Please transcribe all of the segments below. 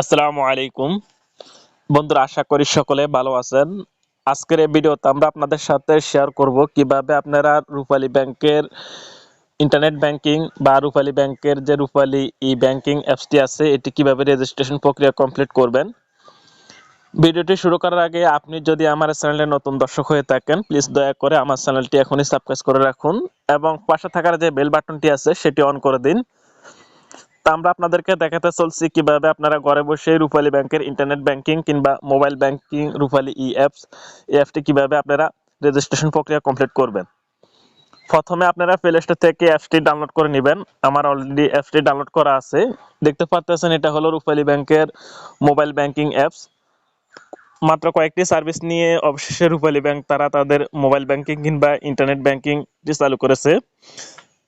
আসসালামু আলাইকুম। বন্ধুরা, আশা করি সকলে ভালো আছেন। আজকের এই ভিডিওতে আমরা আপনাদের সাথে শেয়ার করব কীভাবে আপনারা রূপালী ব্যাংকের ইন্টারনেট ব্যাংকিং বা রূপালী ব্যাংকের যে রূপালী ই ব্যাংকিং অ্যাপসটি আছে, এটি কীভাবে রেজিস্ট্রেশন প্রক্রিয়া কমপ্লিট করবেন। ভিডিওটি শুরু করার আগে আপনি যদি আমার চ্যানেলে নতুন দর্শক হয়ে থাকেন প্লিজ দয়া করে আমার চ্যানেলটি এখনই সাবস্ক্রাইব করে রাখুন এবং পাশে থাকার যে বেল বাটনটি আছে, সেটি অন করে দিন। তা আমরা আপনাদেরকে দেখাতে চলছি কীভাবে আপনারা ঘরে বসে রূপালী ব্যাংকের ইন্টারনেট ব্যাংকিং কিংবা mobile banking Rupali e apps এই অ্যাপটি কীভাবে আপনারা রেজিস্ট্রেশন প্রক্রিয়া কমপ্লিট করবেন। প্রথমে আপনারা প্লে স্টোর থেকে অ্যাপসটি ডাউনলোড করে নেবেন। আমার অলরেডি অ্যাপসটি ডাউনলোড করা আছে। দেখতে পাচ্ছেন এটা হলো রূপালী ব্যাংকের মোবাইল ব্যাংকিং অ্যাপস মাত্র কয়েকটি সার্ভিস নিয়ে অবশেষে রূপালী ব্যাংক তারা তাদের মোবাইল ব্যাংকিং কিংবা ইন্টারনেট ব্যাংকিংটি চালু করেছে।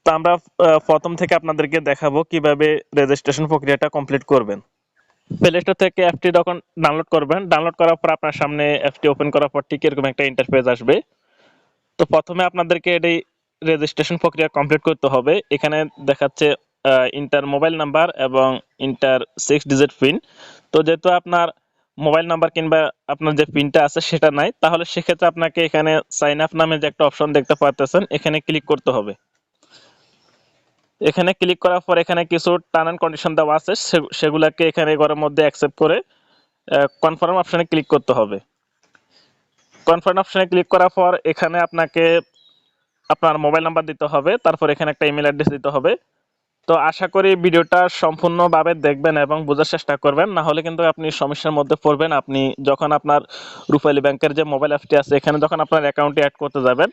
তো আমরা প্রথম থেকে আপনাদেরকে দেখাবো কীভাবে রেজিস্ট্রেশন প্রক্রিয়াটা কমপ্লিট করবেন। প্লে স্টোর থেকে অ্যাপটি যখন ডাউনলোড করবেন ডাউনলোড করার পর আপনার সামনে অ্যাপটি ওপেন করার পর ঠিক এরকম একটা ইন্টারফেস আসবে। তো প্রথমে আপনাদেরকে এটি রেজিস্ট্রেশন প্রক্রিয়া কমপ্লিট করতে হবে। এখানে দেখাচ্ছে ইন্টার মোবাইল নাম্বার এবং ইন্টার সিক্স ডিজিট পিন তো যেহেতু আপনার মোবাইল নাম্বার কিংবা আপনার যে পিনটা আছে সেটা নাই, তাহলে সেক্ষেত্রে আপনাকে এখানে সাইন আপ নামে যে একটা অপশন দেখতে পাচ্ছেন এখানে ক্লিক করতে হবে। এখানে ক্লিক করার পর এখানে কিছু টার্ম অ্যান্ড কন্ডিশন দেওয়া আছে সেগুলাকে এখানে ঘরের মধ্যে অ্যাকসেপ্ট করে কনফার্ম অপশানে ক্লিক করতে হবে। কনফার্ম অপশানে ক্লিক করার পর এখানে আপনাকে আপনার মোবাইল নাম্বার দিতে হবে, তারপর এখানে একটা ইমেল অ্যাড্রেস দিতে হবে। তো আশা করি ভিডিওটা সম্পূর্ণভাবে দেখবেন এবং বোঝার চেষ্টা করবেন, না হলে কিন্তু আপনি সমস্যার মধ্যে পড়বেন, আপনি যখন আপনার রূপালী ব্যাংকের যে মোবাইল অ্যাপটি আছে, এখানে যখন আপনার অ্যাকাউন্টে অ্যাড করতে যাবেন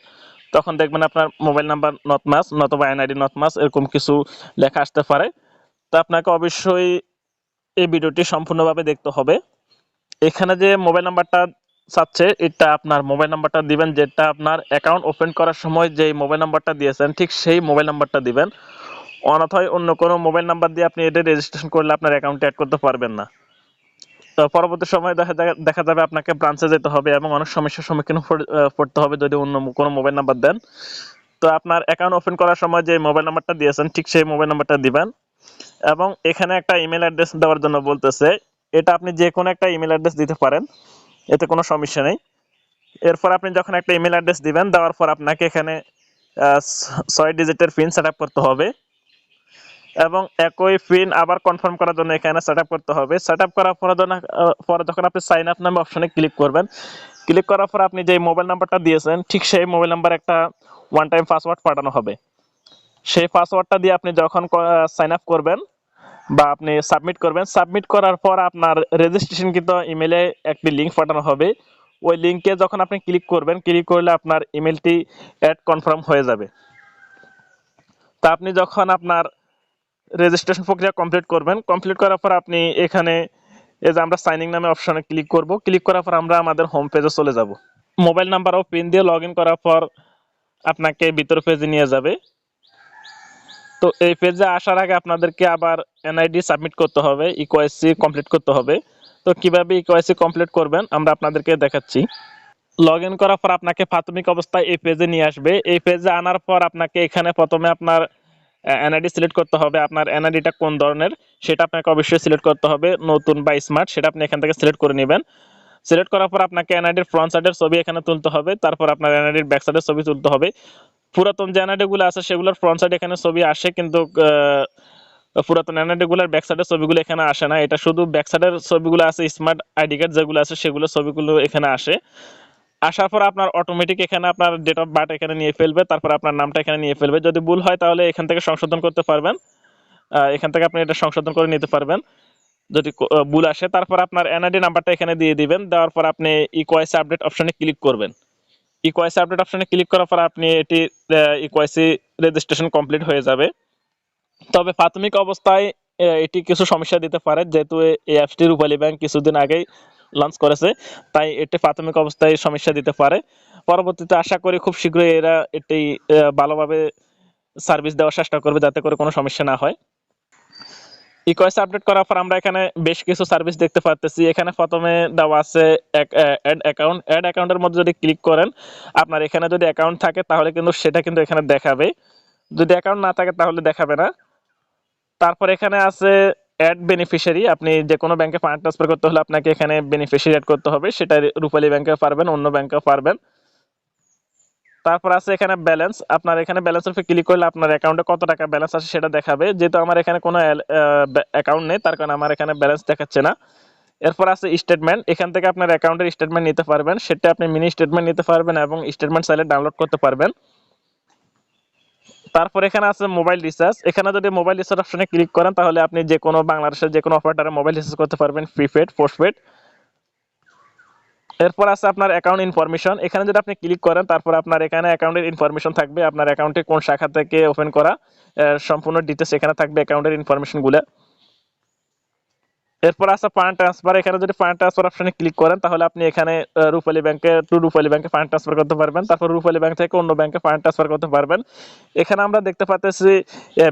তখন দেখবেন আপনার মোবাইল নাম্বার নট মাস নতবা এনআইডি নট মাস এরকম কিছু লেখা আসতে পারে। তো আপনাকে অবশ্যই এই ভিডিওটি সম্পূর্ণভাবে দেখতে হবে। এখানে যে মোবাইল নাম্বারটা চাচ্ছে, এটা আপনার মোবাইল নাম্বারটা দিবেন, যেটা আপনার অ্যাকাউন্ট ওপেন করার সময় যে মোবাইল নাম্বারটা দিয়েছেন, ঠিক সেই মোবাইল নাম্বারটা দিবেন। অনথয় অন্য কোনো মোবাইল নাম্বার দিয়ে আপনি এটা রেজিস্ট্রেশন করলে আপনার অ্যাকাউন্টে অ্যাড করতে পারবেন না। তো পরবর্তী সময় দেখা দেখা যাবে আপনাকে ব্রাঞ্চে যেতে হবে এবং অনেক সমস্যার সম্মুখীন পড়তে হবে যদি অন্য কোনো মোবাইল নাম্বার দেন। তো আপনার অ্যাকাউন্ট ওপেন করার সময় যে মোবাইল নাম্বারটা দিয়েছেন, ঠিক সেই মোবাইল নাম্বারটা দিবেন। এবং এখানে একটা ইমেল অ্যাড্রেস দেওয়ার জন্য বলতেছে, এটা আপনি যে কোনো একটা ইমেল অ্যাড্রেস দিতে পারেন, এতে কোনো সমস্যা নেই। এরপর আপনি যখন একটা ইমেল অ্যাড্রেস দিবেন, দেওয়ার পর আপনাকে এখানে ছয় ডিজিটের পিন সেট করতে হবে। এবং একই পিন আবার কনফার্ম করার জন্য এখানে সেট করতে হবে। সেট করার পরে যখন- পরে যখন আপনি সাইন আপ নামে অপশনে ক্লিক করবেন ক্লিক করার পর আপনি যে মোবাইল নাম্বারটা দিয়েছেন, ঠিক সেই মোবাইল নাম্বার একটা ওয়ান টাইম পাসওয়ার্ড পাঠানো হবে। সেই পাসওয়ার্ডটা দিয়ে আপনি যখন সাইন আপ করবেন বা আপনি সাবমিট করবেন সাবমিট করার পর আপনার রেজিস্ট্রেশন কিন্তু ইমেলে একটি লিঙ্ক পাঠানো হবে। ওই লিঙ্কে যখন আপনি ক্লিক করবেন ক্লিক করলে আপনার ইমেলটি অ্যাড কনফার্ম হয়ে যাবে। তা আপনি যখন আপনার রেজিস্ট্রেশন প্রক্রিয়া কমপ্লিট করবেন। কমপ্লিট করার পর আপনি এখানে এই যে আমরা সাইনিং নামে অপশনে ক্লিক করব। ক্লিক করার পর আমরা আমাদের হোম পেজে চলে যাব। মোবাইল নাম্বার ও পিন দিয়ে লগ করার পর আপনাকে ভিতর পেজে নিয়ে যাবে। তো এই পেজে আসার আগে আপনাদেরকে আবার এনআইডি সাবমিট করতে হবে ইকোয়াইসি কমপ্লিট করতে হবে। তো কীভাবে ইকোয়াইসি কমপ্লিট করবেন আমরা আপনাদেরকে দেখাচ্ছি। লগ ইন করার পর আপনাকে প্রাথমিক অবস্থায় এই পেজে নিয়ে আসবে। এই পেজে আনার পর আপনাকে এখানে প্রথমে আপনার এনআইডি সিলেক্ট করতে হবে। আপনার এনআইডিটা কোন ধরনের? সেটা আপনাকে অবশ্যই সিলেক্ট করতে হবে। নতুন বা স্মার্ট সেটা আপনি এখান থেকে সিলেক্ট করে নেবেন। সিলেক্ট করার পর আপনাকে এনআইডির ফ্রন্ট সাইডের ছবি এখানে তুলতে হবে। তারপর আপনার এনআইডির ব্যাক সাইডের ছবি তুলতে হবে। পুরাতন যে এনআইডি গুলো আছে, সেগুলোর ফ্রন্ট সাইড এখানে ছবি আসে, কিন্তু পুরাতন এনআইডি গুলোর ব্যাক সাইডের ছবিগুলো এখানে আসে না। এটা শুধু ব্যাক সাইডের ছবিগুলো আছে স্মার্ট আইডি কার্ড যেগুলো আছে, সেগুলো ছবিগুলো এখানে আসে। আসার পর আপনার অটোমেটিক এখানে আপনার ডেট অফ বার্থ এখানে নিয়ে ফেলবে, তারপর আপনার নামটা এখানে নিয়ে ফেলবে। যদি ভুল হয় তাহলে এখান থেকে সংশোধন করতে পারবেন। এখান থেকে আপনি এটা সংশোধন করে নিতে পারবেন। যদি ভুল আসে, তারপর আপনার এনআইডি নাম্বারটা এখানে দিয়ে দিবেন। দেওয়ার পর আপনি ইকোয়াইসি আপডেট অপশনে ক্লিক করবেন। ইকোয়াইসি আপডেট অপশনে ক্লিক করার পর আপনি এটি ইকোয়াইসি রেজিস্ট্রেশন কমপ্লিট হয়ে যাবে। তবে প্রাথমিক অবস্থায় এটি কিছু সমস্যা দিতে পারে। যেহেতু এই অ্যাপসটি রূপালী ব্যাংক কিছুদিন আগেই লঞ্চ করেছে, তাই এটি প্রাথমিক অবস্থায় সমস্যা দিতে পারে। পরবর্তীতে আশা করি খুব শীঘ্রই এরা এটি ভালোভাবে সার্ভিস দেওয়ার চেষ্টা করবে যাতে করে কোনো সমস্যা না হয়। ইকোয়েস আপডেট করার পর আমরা এখানে বেশ কিছু সার্ভিস দেখতে পাচ্ছি এখানে প্রথমে দেওয়া আছে অ্যাড অ্যাকাউন্ট অ্যাড অ্যাকাউন্টের মধ্যে যদি ক্লিক করেন, আপনার এখানে যদি অ্যাকাউন্ট থাকে, তাহলে কিন্তু সেটা কিন্তু এখানে দেখাবে। যদি অ্যাকাউন্ট না থাকে, তাহলে দেখাবে না। তারপর এখানে আছে অ্যাড বেনিফিশিয়ারি আপনি যে কোনো ব্যাংকে ফান্ড ট্রান্সফার করতে হলে আপনাকে এখানে বেনিফিশিয়ারি অ্যাড করতে হবে। সেটা রূপালী ব্যাংকে পারবেন, অন্য ব্যাংকে পারবেন। তারপর আছে এখানে ব্যালেন্স আপনার এখানে ব্যালেন্সের উপর ক্লিক করলে আপনার অ্যাকাউন্টে কত টাকা ব্যালেন্স আছে সেটা দেখাবে। যেহেতু আমার এখানে কোনো অ্যাকাউন্ট নেই, তার কারণে আমার এখানে ব্যালেন্স দেখাচ্ছে না। এরপর আছে স্টেটমেন্ট এখান থেকে আপনার অ্যাকাউন্টের স্টেটমেন্ট নিতে পারবেন। সেটা আপনি মিনি স্টেটমেন্ট নিতে পারবেন এবং স্টেটমেন্ট চাইলে ডাউনলোড করতে পারবেন। তারপর এখানে আছে মোবাইল রিচার্জ এখানে যদি মোবাইল রিচার্জ অপশনে ক্লিক করেন, তাহলে আপনি যে কোনো বাংলাদেশের যে কোনো অপারেটারে মোবাইল রিচার্জ করতে পারবেন প্রিপেড পোস্টপেড এরপর আছে আপনার অ্যাকাউন্ট ইনফরমেশন এখানে যদি আপনি ক্লিক করেন, তারপর আপনার এখানে অ্যাকাউন্টের ইনফরমেশন থাকবে। আপনার অ্যাকাউন্টে কোন শাখা থেকে ওপেন করা সম্পূর্ণ ডিটেলস এখানে থাকবে অ্যাকাউন্টের ইনফরমেশনগুলো এরপর আছে ফান্ড ট্রান্সফার এখানে যদি ফান্ড ট্রান্সফার অপশনে ক্লিক করেন, তাহলে আপনি এখানে রূপালী ব্যাংকে টু রূপালী ব্যাংকে ফান্ড ট্রান্সফার করতে পারবেন। তারপর রূপালী ব্যাংক থেকে অন্য ব্যাংকে ফান্ড ট্রান্সফার করতে পারবেন। এখানে আমরা দেখতে পাচ্ছি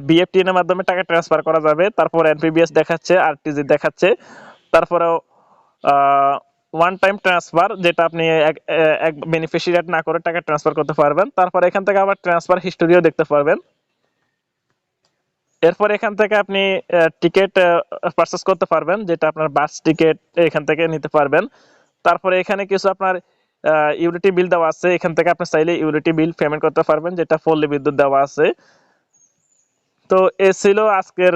বিএফটি এর মাধ্যমে টাকা ট্রান্সফার করা যাবে। তারপর এনপিবিএস দেখাচ্ছে আরটিজি দেখাচ্ছে। তারপরেও ওয়ান টাইম ট্রান্সফার যেটা আপনি এক বেনিফিশিয়ারি না করে টাকা ট্রান্সফার করতে পারবেন। তারপর এখান থেকে আবার ট্রান্সফার হিস্টোরিও দেখতে পারবেন। এরপর এখান থেকে আপনি টিকিট পারচেস করতে পারবেন, যেটা আপনার বাস টিকিট এখান থেকে নিতে পারবেন। তারপরে এখানে কিছু আপনার ইউলিটি বিল দেওয়া আছে। এখান থেকে আপনি চাইলে ইউলিটি বিল পেমেন্ট করতে পারবেন, যেটা পল্লী বিদ্যুৎ দেওয়া আছে। তো এ ছিল আজকের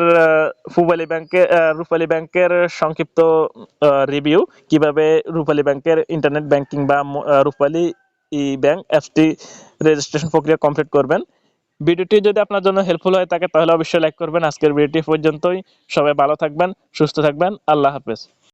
পূবালী ব্যাংকে রূপালী ব্যাংকের সংক্ষিপ্ত রিভিউ কীভাবে রূপালী ব্যাংকের ইন্টারনেট ব্যাংকিং বা রূপালী ই ব্যাংক অ্যাপসটি রেজিস্ট্রেশন প্রক্রিয়া কমপ্লিট করবেন। ভিডিওটি যদি আপনার জন্য হেল্পফুল হয় থাকে, তাহলে অবশ্যই লাইক করবেন। আজকের ভিডিওটি পর্যন্তই। সবাই ভালো থাকবেন, সুস্থ থাকবেন। আল্লাহ হাফেজ।